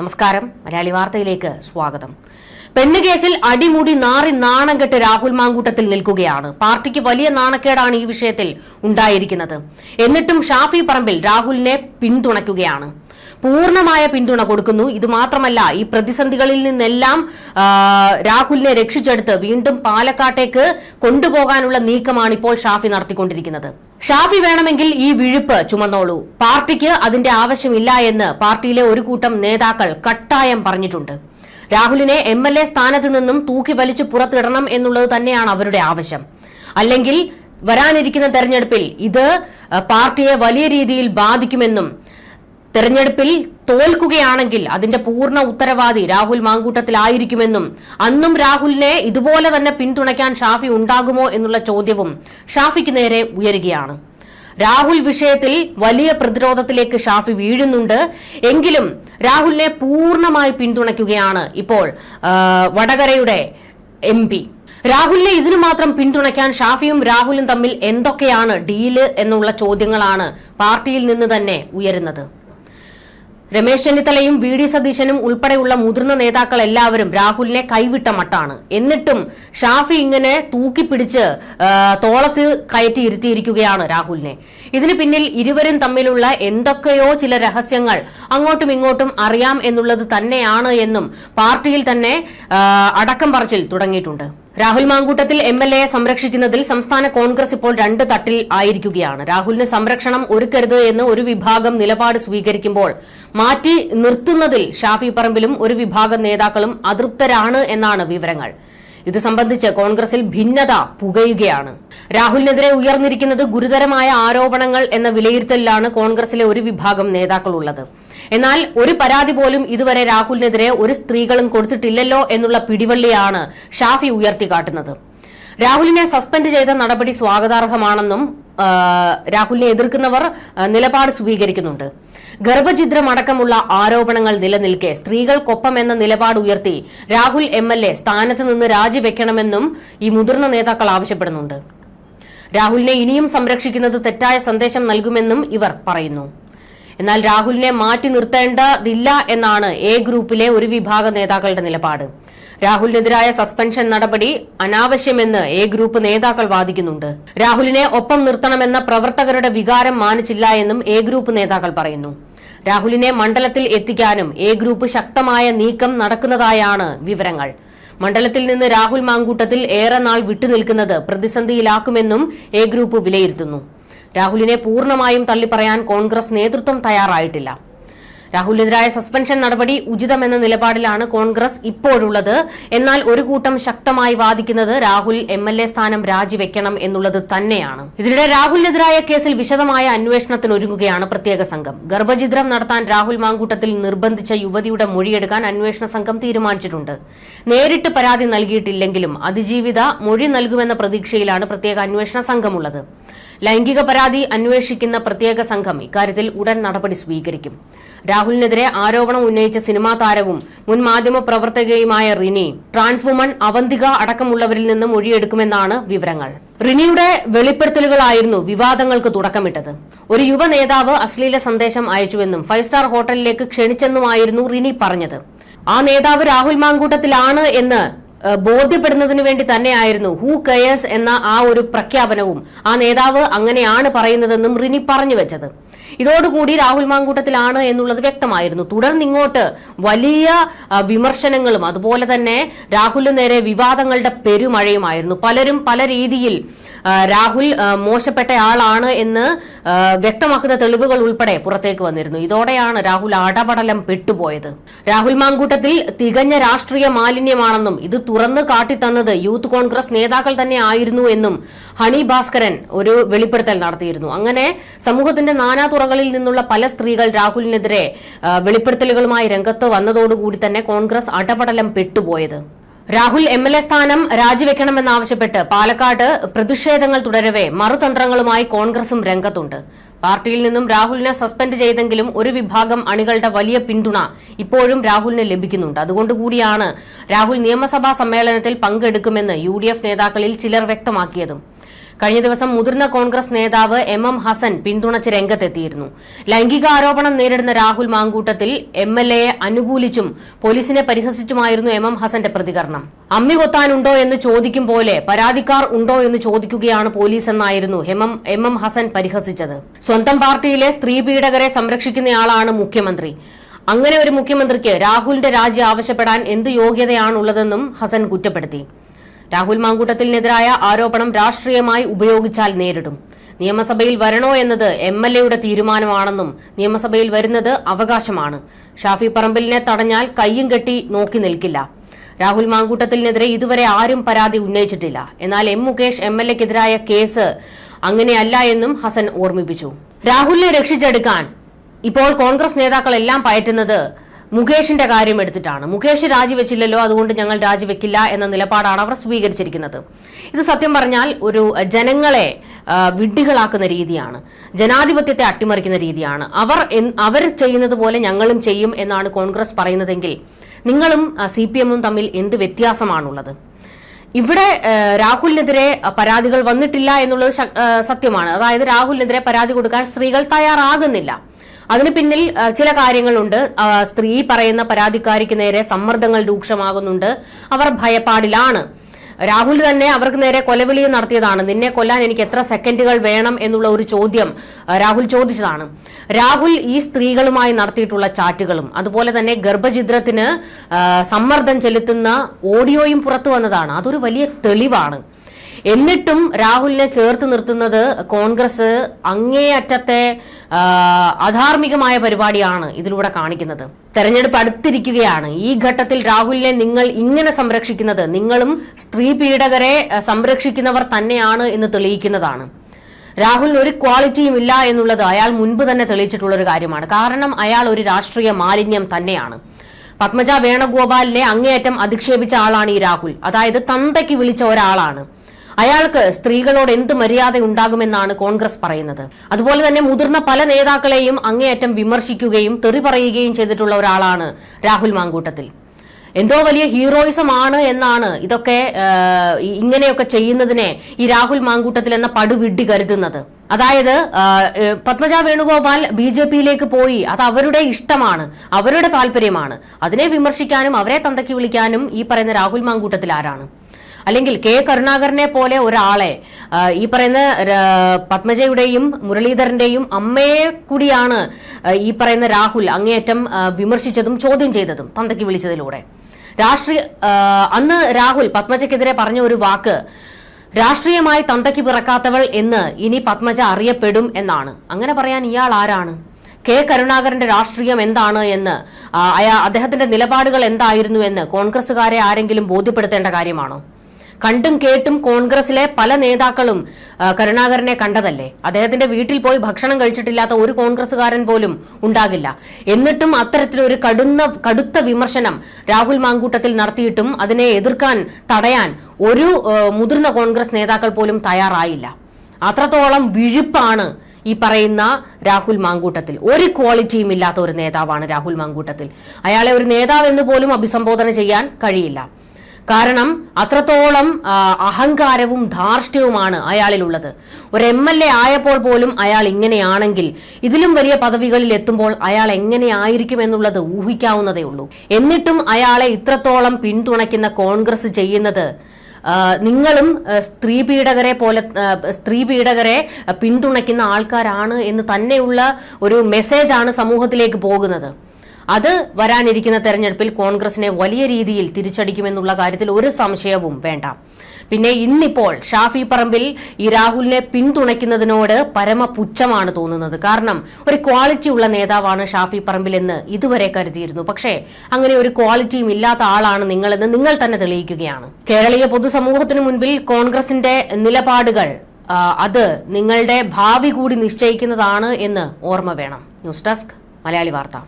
നമസ്കാരം. മലയാളി വാർത്തയിലേക്ക് സ്വാഗതം. പെണ്ണുകേസിൽ അടിമുടി നാറി നാണം കെട്ട് രാഹുൽ മാങ്കൂട്ടത്തിൽ നിൽക്കുകയാണ്. പാർട്ടിക്ക് വലിയ നാണക്കേടാണ് ഈ വിഷയത്തിൽ ഉണ്ടായിരിക്കുന്നത്. എന്നിട്ടും ഷാഫി പറമ്പിൽ രാഹുലിനെ പിന്തുണയ്ക്കുകയാണ്. പൂർണമായ പിന്തുണ കൊടുക്കുന്നു. ഇത് മാത്രമല്ല ഈ പ്രതിസന്ധികളിൽ നിന്നെല്ലാം രാഹുലിനെ രക്ഷിച്ചെടുത്ത് വീണ്ടും പാലക്കാട്ടേക്ക് കൊണ്ടുപോകാനുള്ള നീക്കമാണ് ഇപ്പോൾ ഷാഫി നടത്തിക്കൊണ്ടിരിക്കുന്നത്. ഷാഫി വേണമെങ്കിൽ ഈ വിഴുപ്പ് ചുമന്നോളൂ. പാർട്ടിക്ക് അതിന്റെ ആവശ്യമില്ല എന്ന് പാർട്ടിയിലെ ഒരു കൂട്ടം നേതാക്കൾ കട്ടായം പറഞ്ഞിട്ടുണ്ട്. രാഹുലിനെ എം എൽ എ സ്ഥാനത്ത് നിന്നും തൂക്കി വലിച്ചു പുറത്തിടണം എന്നുള്ളത് തന്നെയാണ് അവരുടെ ആവശ്യം. അല്ലെങ്കിൽ വരാനിരിക്കുന്ന തെരഞ്ഞെടുപ്പിൽ ഇത് പാർട്ടിയെ വലിയ രീതിയിൽ ബാധിക്കുമെന്നും തെരഞ്ഞെടുപ്പിൽ തോൽക്കുകയാണെങ്കിൽ അതിന്റെ പൂർണ ഉത്തരവാദി രാഹുൽ മാങ്കൂട്ടത്തിലായിരിക്കുമെന്നും അന്നും രാഹുലിനെ ഇതുപോലെ തന്നെ പിന്തുണയ്ക്കാൻ ഷാഫി ഉണ്ടാകുമോ എന്നുള്ള ചോദ്യവും ഷാഫിക്ക് നേരെ ഉയരുകയാണ്. രാഹുൽ വിഷയത്തിൽ വലിയ പ്രതിരോധത്തിലേക്ക് ഷാഫി വീഴുന്നുണ്ട്. എങ്കിലും രാഹുലിനെ പൂർണമായി പിന്തുണയ്ക്കുകയാണ് ഇപ്പോൾ വടകരയുടെ എം പി. രാഹുലിനെ ഇതിനു മാത്രം പിന്തുണയ്ക്കാൻ ഷാഫിയും രാഹുലും തമ്മിൽ എന്തൊക്കെയാണ് ഡീൽ എന്നുള്ള ചോദ്യങ്ങളാണ് പാർട്ടിയിൽ നിന്ന് തന്നെ ഉയരുന്നത്. രമേശ് ചെന്നിത്തലയും വി ഡി സതീശനും ഉൾപ്പെടെയുള്ള മുതിർന്ന നേതാക്കൾ എല്ലാവരും രാഹുലിനെ കൈവിട്ട മട്ടാണ്. എന്നിട്ടും ഷാഫി ഇങ്ങനെ തൂക്കിപ്പിടിച്ച് പിടിച്ച് തോളത്ത് കയറ്റി ഇരുത്തിയിരിക്കുകയാണ് രാഹുലിനെ. ഇതിന് പിന്നിൽ ഇരുവരും തമ്മിലുള്ള എന്തൊക്കെയോ ചില രഹസ്യങ്ങൾ അങ്ങോട്ടും ഇങ്ങോട്ടും അറിയാം എന്നുള്ളത് തന്നെയാണ് എന്നും പാർട്ടിയിൽ തന്നെ അടക്കം പറച്ചിൽ തുടങ്ങിയിട്ടുണ്ട്. രാഹുൽ മാങ്കൂട്ടത്തിൽ എം എൽ എയെ സംരക്ഷിക്കുന്നതിൽ സംസ്ഥാന കോൺഗ്രസ് ഇപ്പോൾ രണ്ട് തട്ടിൽ ആയിരിക്കുകയാണ്. രാഹുലിന് സംരക്ഷണം ഒരുക്കരുത് എന്ന് ഒരു വിഭാഗം നിലപാട് സ്വീകരിക്കുമ്പോൾ മാറ്റി നിർത്തുന്നതിൽ ഷാഫി പറമ്പിലും ഒരു വിഭാഗം നേതാക്കളും അതൃപ്തരാണ് എന്നാണ് വിവരങ്ങൾ. ഇത് സംബന്ധിച്ച് കോൺഗ്രസിൽ ഭിന്നത പുകയുകയാണ്. രാഹുലിനെതിരെ ഉയർന്നിരിക്കുന്നത് ഗുരുതരമായ ആരോപണങ്ങൾ എന്ന വിലയിരുത്തലിലാണ് കോൺഗ്രസിലെ ഒരു വിഭാഗം നേതാക്കളുള്ളത്. എന്നാൽ ഒരു പരാതി പോലും ഇതുവരെ രാഹുലിനെതിരെ ഒരു സ്ത്രീകളും കൊടുത്തിട്ടില്ലല്ലോ എന്നുള്ള പിടിവള്ളിയാണ് ഷാഫി ഉയർത്തിക്കാട്ടുന്നത്. രാഹുലിനെ സസ്പെൻഡ് ചെയ്ത നടപടി സ്വാഗതാർഹമാണെന്നും രാഹുലിനെ എതിർക്കുന്നവർ നിലപാട് സ്വീകരിക്കുന്നുണ്ട്. ഗർഭഛിദ്രം അടക്കമുള്ള ആരോപണങ്ങൾ നിലനിൽക്കെ സ്ത്രീകൾക്കൊപ്പം എന്ന നിലപാട് ഉയർത്തി രാഹുൽ എം എൽ എ സ്ഥാനത്ത് നിന്ന് രാജിവെക്കണമെന്നും ഈ മുതിർന്ന നേതാക്കൾ ആവശ്യപ്പെടുന്നുണ്ട്. രാഹുലിനെ ഇനിയും സംരക്ഷിക്കുന്നത് തെറ്റായ സന്ദേശം നൽകുമെന്നും ഇവർ പറയുന്നു. എന്നാൽ രാഹുലിനെ മാറ്റി നിർത്തേണ്ടതില്ല എന്നാണ് എ ഗ്രൂപ്പിലെ ഒരു വിഭാഗം നേതാക്കളുടെ നിലപാട്. രാഹുലിനെതിരായ സസ്പെൻഷൻ നടപടി അനാവശ്യമെന്ന് എ ഗ്രൂപ്പ് നേതാക്കൾ വാദിക്കുന്നുണ്ട്. രാഹുലിനെ ഒപ്പം നിർത്തണമെന്ന പ്രവർത്തകരുടെ വികാരം മാനിച്ചില്ല എന്നും എ ഗ്രൂപ്പ് നേതാക്കൾ പറയുന്നു. രാഹുലിനെ മണ്ഡലത്തിൽ എത്തിക്കാനും എ ഗ്രൂപ്പ് ശക്തമായ നീക്കം നടക്കുന്നതായാണ് വിവരങ്ങൾ. മണ്ഡലത്തിൽ നിന്ന് രാഹുൽ മാങ്കൂട്ടത്തിൽ ഏറെ നാൾ വിട്ടുനിൽക്കുന്നത് പ്രതിസന്ധിയിലാക്കുമെന്നും എ ഗ്രൂപ്പ് വിലയിരുത്തുന്നു. രാഹുലിനെ പൂർണമായും തള്ളിപ്പറയാൻ കോൺഗ്രസ് നേതൃത്വം തയ്യാറായിട്ടില്ല. രാഹുലിനെതിരായ സസ്പെൻഷൻ നടപടി ഉചിതമെന്ന നിലപാടിലാണ് കോൺഗ്രസ് ഇപ്പോഴുള്ളത്. എന്നാൽ ഒരു കൂട്ടം ശക്തമായി വാദിക്കുന്നത് രാഹുൽ എം എൽ എ സ്ഥാനം രാജിവെക്കണം എന്നുള്ളത് തന്നെയാണ്. ഇതിനിടെ രാഹുലിനെതിരായ കേസിൽ വിശദമായ അന്വേഷണത്തിന് ഒരുങ്ങുകയാണ് പ്രത്യേക സംഘം. ഗർഭചിത്രം നടത്താൻ രാഹുൽ മാങ്കൂട്ടത്തിൽ നിർബന്ധിച്ച യുവതിയുടെ മൊഴിയെടുക്കാൻ അന്വേഷണ സംഘം തീരുമാനിച്ചിട്ടുണ്ട്. നേരിട്ട് പരാതി നൽകിയിട്ടില്ലെങ്കിലും അതിജീവിത മൊഴി നൽകുമെന്ന പ്രതീക്ഷയിലാണ് പ്രത്യേക അന്വേഷണ സംഘമുള്ളത്. ലൈംഗിക പരാതി അന്വേഷിക്കുന്ന പ്രത്യേക സംഘം ഇക്കാര്യത്തിൽ ഉടൻ നടപടി സ്വീകരിക്കും. രാഹുലിനെതിരെ ആരോപണം ഉന്നയിച്ച സിനിമാ താരവും മുൻ മാധ്യമ പ്രവർത്തകയുമായ റിനി ട്രാൻസ് വുമൺ അവന്തിക അടക്കമുള്ളവരിൽ നിന്ന് മൊഴിയെടുക്കുമെന്നാണ് വിവരങ്ങൾ. റിനിയുടെ വെളിപ്പെടുത്തലുകളായിരുന്നു വിവാദങ്ങൾക്ക് തുടക്കമിട്ടത്. ഒരു യുവ നേതാവ് അശ്ലീല സന്ദേശം അയച്ചുവെന്നും ഫൈവ് സ്റ്റാർ ഹോട്ടലിലേക്ക് ക്ഷണിച്ചെന്നുമായിരുന്നു റിനി പറഞ്ഞത്. ആ നേതാവ് രാഹുൽ മാങ്കൂട്ടത്തിലാണ് എന്ന് ബോധ്യപ്പെടുന്നതിനു വേണ്ടി തന്നെയായിരുന്നു ഹൂ കെയേഴ്സ് എന്ന ആ ഒരു പ്രഖ്യാപനവും ആ നേതാവ് അങ്ങനെയാണ് പറയുന്നതെന്നും റിനി പറഞ്ഞു വെച്ചത്. ഇതോടുകൂടി രാഹുൽ മാങ്കൂട്ടത്തിലാണ് എന്നുള്ളത് വ്യക്തമായിരുന്നു. തുടർന്ന് ഇങ്ങോട്ട് വലിയ വിമർശനങ്ങളും അതുപോലെ തന്നെ രാഹുലിന് നേരെ വിവാദങ്ങളുടെ പെരുമഴയുമായിരുന്നു. പലരും പല രീതിയിൽ രാഹുൽ മോശപ്പെട്ട ആളാണ് എന്ന് വ്യക്തമാക്കുന്ന തെളിവുകൾ ഉൾപ്പെടെ പുറത്തേക്ക് വന്നിരുന്നു. ഇതോടെയാണ് രാഹുൽ അടപടലം പെട്ടുപോയത്. രാഹുൽ മാങ്കൂട്ടത്തിൽ തികഞ്ഞ രാഷ്ട്രീയ മാലിന്യമാണെന്നും ഇത് തുറന്ന് കാട്ടിത്തന്നത് യൂത്ത് കോൺഗ്രസ് നേതാക്കൾ തന്നെ ആയിരുന്നു എന്നും ഹണി ഭാസ്കരൻ ഒരു വെളിപ്പെടുത്തൽ നടത്തിയിരുന്നു. അങ്ങനെ സമൂഹത്തിന്റെ നാനാതുറകളിൽ നിന്നുള്ള പല സ്ത്രീകൾ രാഹുലിനെതിരെ വെളിപ്പെടുത്തലുകളുമായി രംഗത്ത് വന്നതോടുകൂടി തന്നെ കോൺഗ്രസ് അടപടലം പെട്ടുപോയത്. രാഹുൽ എം എൽ എ സ്ഥാനം രാജിവെക്കണമെന്നാവശ്യപ്പെട്ട് പാലക്കാട് പ്രതിഷേധങ്ങൾ തുടരവേ മറുതന്ത്രങ്ങളുമായി കോൺഗ്രസും രംഗത്തുണ്ട്. പാർട്ടിയിൽ നിന്നും രാഹുലിനെ സസ്പെൻഡ് ചെയ്തെങ്കിലും ഒരു വിഭാഗം അണികളുടെ വലിയ പിന്തുണ ഇപ്പോഴും രാഹുലിന് ലഭിക്കുന്നുണ്ട്. അതുകൊണ്ടുകൂടിയാണ് രാഹുൽ നിയമസഭാ സമ്മേളനത്തിൽ പങ്കെടുക്കുമെന്ന് യു നേതാക്കളിൽ ചിലർ വ്യക്തമാക്കിയതും. കഴിഞ്ഞ ദിവസം മുതിർന്ന കോൺഗ്രസ് നേതാവ് എം എം ഹസൻ പിന്തുണച്ച് രംഗത്തെത്തിയിരുന്നു. ലൈംഗിക ആരോപണം നേരിടുന്ന രാഹുൽ മാങ്കൂട്ടത്തിൽ എം എൽ എയെ അനുകൂലിച്ചും പോലീസിനെ പരിഹസിച്ചുമായിരുന്നു എം എം ഹസന്റെ പ്രതികരണം. അമ്മി കൊത്താനുണ്ടോ എന്ന് ചോദിക്കും പോലെ പരാതിക്കാർ ഉണ്ടോ എന്ന് ചോദിക്കുകയാണ് പോലീസ് എന്നായിരുന്നു എം എം എം ഹസൻ പരിഹസിച്ചത്. സ്വന്തം പാർട്ടിയിലെ സ്ത്രീ പീഡകരെ സംരക്ഷിക്കുന്നയാളാണ് മുഖ്യമന്ത്രി. അങ്ങനെ ഒരു മുഖ്യമന്ത്രിക്ക് രാഹുലിന്റെ രാജി ആവശ്യപ്പെടാൻ എന്ത് യോഗ്യതയാണുള്ളതെന്നും ഹസൻ കുറ്റപ്പെടുത്തി. രാഹുൽ മാങ്കൂട്ടത്തിനെതിരായ ആരോപണം രാഷ്ട്രീയമായി ഉപയോഗിച്ചാൽ നേരിടും. നിയമസഭയിൽ വരണോ എന്നത് എം എൽ എയുടെ തീരുമാനമാണെന്നും നിയമസഭയിൽ വരുന്നത് അവകാശമാണ്. ഷാഫി പറമ്പിലിനെ തടഞ്ഞാൽ കയ്യും കെട്ടി നോക്കി നിൽക്കില്ല. രാഹുൽ മാങ്കൂട്ടത്തിനെതിരെ ഇതുവരെ ആരും പരാതി ഉന്നയിച്ചിട്ടില്ല. എന്നാൽ എം മുകേഷ് എം എൽ എക്കെതിരായ കേസ് അങ്ങനെയല്ല എന്നും ഹസൻ ഓർമ്മിപ്പിച്ചു. രാഹുലിനെ രക്ഷിച്ചെടുക്കാൻ ഇപ്പോൾ കോൺഗ്രസ് നേതാക്കളെല്ലാം പയറ്റുന്നത് മുകേഷിന്റെ കാര്യം എടുത്തിട്ടാണ്. മുകേഷ് രാജിവെച്ചില്ലല്ലോ അതുകൊണ്ട് ഞങ്ങൾ രാജിവെക്കില്ല എന്ന നിലപാടാണ് അവർ സ്വീകരിച്ചിരിക്കുന്നത്. ഇത് സത്യം പറഞ്ഞാൽ ഒരു ജനങ്ങളെ വിഡ്ഢികളാക്കുന്ന രീതിയാണ്. ജനാധിപത്യത്തെ അട്ടിമറിക്കുന്ന രീതിയാണ്. അവർ അവർ ചെയ്യുന്നത് പോലെ ഞങ്ങളും ചെയ്യും എന്നാണ് കോൺഗ്രസ് പറയുന്നതെങ്കിൽ നിങ്ങളും സി പി എമ്മും തമ്മിൽ എന്ത് വ്യത്യാസമാണുള്ളത്? ഇവിടെ രാഹുലിനെതിരെ പരാതികൾ വന്നിട്ടില്ല എന്നുള്ളത് സത്യമാണ്. അതായത് രാഹുലിനെതിരെ പരാതി കൊടുക്കാൻ സ്ത്രീകൾ തയ്യാറാകുന്നില്ല. അതിന് പിന്നിൽ ചില കാര്യങ്ങളുണ്ട്. സ്ത്രീ പറയുന്ന പരാതിക്കാരിക്ക് നേരെ സമ്മർദ്ദങ്ങൾ രൂക്ഷമാകുന്നുണ്ട്. അവർ ഭയപ്പാടിലാണ്. രാഹുൽ തന്നെ അവർക്ക് നേരെ കൊലവിളി നടത്തിയതാണ്. നിന്നെ കൊല്ലാൻ എനിക്ക് എത്ര സെക്കൻഡുകൾ വേണം എന്നുള്ള ഒരു ചോദ്യം രാഹുൽ ചോദിച്ചതാണ്. രാഹുൽ ഈ സ്ത്രീകളുമായി നടത്തിയിട്ടുള്ള ചാറ്റുകളും അതുപോലെ തന്നെ ഗർഭചിത്രത്തിന് സമ്മർദ്ദം ചെലുത്തുന്ന ഓഡിയോയും പുറത്തു വന്നതാണ്. അതൊരു വലിയ തെളിവാണ്. എന്നിട്ടും രാഹുലിനെ ചേർത്ത് നിർത്തുന്നത് കോൺഗ്രസ് അങ്ങേയറ്റത്തെ അധാർമികമായ പരിപാടിയാണ് ഇതിലൂടെ കാണിക്കുന്നത്. തെരഞ്ഞെടുപ്പ് അടുത്തിരിക്കുകയാണ്. ഈ ഘട്ടത്തിൽ രാഹുലിനെ നിങ്ങൾ ഇങ്ങനെ സംരക്ഷിക്കുന്നത്? നിങ്ങളും സ്ത്രീ പീഡകരെ സംരക്ഷിക്കുന്നവർ തന്നെയാണ് എന്ന് തെളിയിക്കുന്നതാണ്. രാഹുലിന് ഒരു ക്വാളിറ്റിയും ഇല്ല എന്നുള്ളത് അയാൾ മുൻപ് തന്നെ തെളിയിച്ചിട്ടുള്ള ഒരു കാര്യമാണ്. കാരണം അയാൾ ഒരു രാഷ്ട്രീയ മാലിന്യം തന്നെയാണ്. പത്മജ വേണുഗോപാലിനെ അങ്ങേയറ്റം അധിക്ഷേപിച്ച ആളാണ് ഈ രാഹുൽ. അതായത് തന്തയ്ക്ക് വിളിച്ച ഒരാളാണ്. അയാൾക്ക് സ്ത്രീകളോട് എന്ത് മര്യാദ ഉണ്ടാകുമെന്നാണ് കോൺഗ്രസ് പറയുന്നത്. അതുപോലെ തന്നെ മുതിർന്ന പല നേതാക്കളെയും അങ്ങേയറ്റം വിമർശിക്കുകയും തെറി പറയുകയും ചെയ്തിട്ടുള്ള ഒരാളാണ് രാഹുൽ മാങ്കൂട്ടത്തിൽ. എന്തോ വലിയ ഹീറോയിസം ആണ് എന്നാണ് ഇതൊക്കെ ഇങ്ങനെയൊക്കെ ചെയ്യുന്നതിനെ ഈ രാഹുൽ മാങ്കൂട്ടത്തിൽ എന്ന പടുവിഡ്ഢി കരുതുന്നത്. അതായത് പത്മജ വേണുഗോപാൽ ബി ജെ പിയിലേക്ക് പോയി അത് അവരുടെ ഇഷ്ടമാണ് അവരുടെ താല്പര്യമാണ്. അതിനെ വിമർശിക്കാനും അവരെ തന്തയ്ക്ക് വിളിക്കാനും ഈ പറയുന്ന രാഹുൽ മാങ്കൂട്ടത്തിൽ ആരാണ്? അല്ലെങ്കിൽ കെ കരുണാകരനെ പോലെ ഒരാളെ ഈ പറയുന്ന പത്മജയുടെയും മുരളീധരന്റെയും അമ്മയെ കൂടിയാണ് ഈ പറയുന്ന രാഹുൽ അങ്ങേയറ്റം വിമർശിച്ചതും ചോദ്യം ചെയ്തതും തന്തയ്ക്ക് വിളിച്ചതിലൂടെ. രാഷ്ട്രീയ അന്ന് രാഹുൽ പത്മജയ്ക്കെതിരെ പറഞ്ഞ ഒരു വാക്ക് രാഷ്ട്രീയമായി തന്തയ്ക്ക് പിറക്കാത്തവൾ എന്ന് ഇനി പത്മജ അറിയപ്പെടും എന്നാണ്. അങ്ങനെ പറയാൻ ഇയാൾ ആരാണ്? കെ കരുണാകരന്റെ രാഷ്ട്രീയം എന്താണ് എന്ന് അദ്ദേഹത്തിന്റെ നിലപാടുകൾ എന്തായിരുന്നു എന്ന് കോൺഗ്രസുകാരെ ആരെങ്കിലും ബോധ്യപ്പെടുത്തേണ്ട കാര്യമാണോ? കണ്ടും കേട്ടും കോൺഗ്രസിലെ പല നേതാക്കളും കരുണാകരനെ കണ്ടതല്ലേ? അദ്ദേഹത്തിന്റെ വീട്ടിൽ പോയി ഭക്ഷണം കഴിച്ചിട്ടില്ലാത്ത ഒരു കോൺഗ്രസുകാരൻ പോലും ഉണ്ടാകില്ല. എന്നിട്ടും അത്തരത്തിലൊരു കടുന്ന കടുത്ത വിമർശനം രാഹുൽ മാങ്കൂട്ടത്തിൽ നടത്തിയിട്ടും അതിനെ എതിർക്കാൻ തടയാൻ ഒരു മുതിർന്ന കോൺഗ്രസ് നേതാക്കൾ പോലും തയ്യാറായില്ല. അത്രത്തോളം വിഴുപ്പാണ് ഈ പറയുന്ന രാഹുൽ മാങ്കൂട്ടത്തിൽ. ഒരു ക്വാളിറ്റിയും ഇല്ലാത്ത ഒരു നേതാവാണ് രാഹുൽ മാങ്കൂട്ടത്തിൽ. അയാളെ ഒരു നേതാവ് എന്ന് പോലും അഭിസംബോധന ചെയ്യാൻ കഴിയില്ല. കാരണം അത്രത്തോളം അഹങ്കാരവും ധാർഷ്ട്യവുമാണ് അയാളിലുള്ളത്. ഒരു എം എൽ എ ആയപ്പോൾ പോലും അയാൾ ഇങ്ങനെയാണെങ്കിൽ ഇതിലും വലിയ പദവികളിൽ എത്തുമ്പോൾ അയാൾ എങ്ങനെയായിരിക്കും എന്നുള്ളത് ഊഹിക്കാവുന്നതേ ഉള്ളൂ. എന്നിട്ടും അയാളെ ഇത്രത്തോളം പിന്തുണയ്ക്കുന്ന കോൺഗ്രസ് ചെയ്യുന്നത് നിങ്ങളും സ്ത്രീ പീഡകരെ പോലെ സ്ത്രീ പീഡകരെ പിന്തുണയ്ക്കുന്ന ആൾക്കാരാണ് എന്ന് തന്നെയുള്ള ഒരു മെസ്സേജാണ് സമൂഹത്തിലേക്ക് പോകുന്നത്. അത് വരാനിരിക്കുന്ന തെരഞ്ഞെടുപ്പിൽ കോൺഗ്രസിനെ വലിയ രീതിയിൽ തിരിച്ചടിക്കുമെന്നുള്ള കാര്യത്തിൽ ഒരു സംശയവും വേണ്ട. പിന്നെ ഇന്നിപ്പോൾ ഷാഫി പറമ്പിൽ ഈ രാഹുലിനെ പിന്തുണയ്ക്കുന്നതിനോട് പരമപുച്ഛമാണ് തോന്നുന്നത്. കാരണം ഒരു ക്വാളിറ്റി ഉള്ള നേതാവാണ് ഷാഫി പറമ്പിൽ എന്ന് ഇതുവരെ കരുതിയിരുന്നു. പക്ഷേ അങ്ങനെ ഒരു ക്വാളിറ്റിയും ഇല്ലാത്ത ആളാണ് നിങ്ങളെന്ന് നിങ്ങൾ തന്നെ തെളിയിക്കുകയാണ്. കേരളീയ പൊതുസമൂഹത്തിന് മുൻപിൽ കോൺഗ്രസിന്റെ നിലപാടുകൾ അത് നിങ്ങളുടെ ഭാവി കൂടി നിശ്ചയിക്കുന്നതാണ് എന്ന് ഓർമ്മ വേണം. ന്യൂസ് ഡെസ്ക് മലയാളി വാർത്ത.